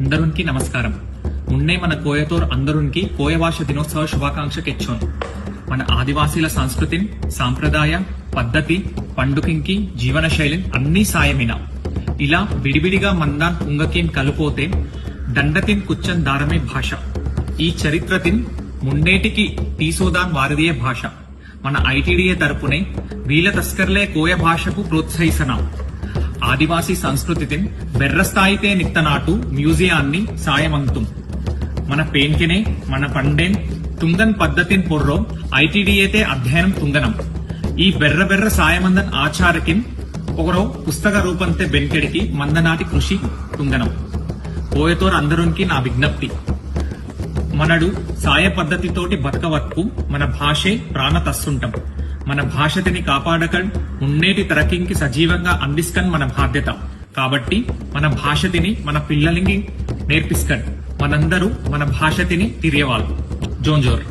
అందరునికి నమస్కారం. ఉన్నే మన కోయతోర్ అందరునికి కోయ భాష దినోత్సవ శుభాకాంక్ష కెచ్చోన్ మన ఆదివాసీల సంస్కృతి సాంప్రదాయ పద్ధతి పండుకింకి జీవన శైలి అన్ని సాయమిన. ఇలా విడివిడిగా మందాన్ పుంగకిన్ కలుపోతే దండతిన్ కుచ్చన్ దారమే భాష. ఈ చరిత్రతిన్ మున్నేటికి తీసోదాన్ వారదియే భాష. మన ఐటీడీఏ తరపునే వీల తస్కర్లే కోయ భాషకు ప్రోత్సహిస్తున్నాం ఆదివాసీ సంస్కృతితిన్ బెర్రస్థాయితే నిత్తనాటు మ్యూజియాన్ని సాయమంతుం. మన పేన్కెనే మన పండేన్ తుంగన్ పద్ధతిన్ పొర్రో ఐటీడీఏతే అధ్యయనం తుంగనం. ఈ బెర్ర బెర్ర సాయమందన్ ఆచారకిన్ ఒకరో పుస్తక రూపంతే బెన్కెడికి మందనాటి కృషి తుంగనం. పోయతోర్ అందరునికి నా విజ్ఞప్తి. మనడు సాయ పద్ధతితోటి బతకవత్కు మన భాషే ప్రాణ తస్సుంటం మన భాషతిని కాపాడకన్ ఉన్నేటి తరకింకి సజీవంగా అందిస్కన్ మన బాధ్యత. కాబట్టి మన భాషతిని మన పిల్లలకి నేర్పిస్కన్. మనందరూ మన భాషతిని తిరియవాళ్ళు జోంజోర్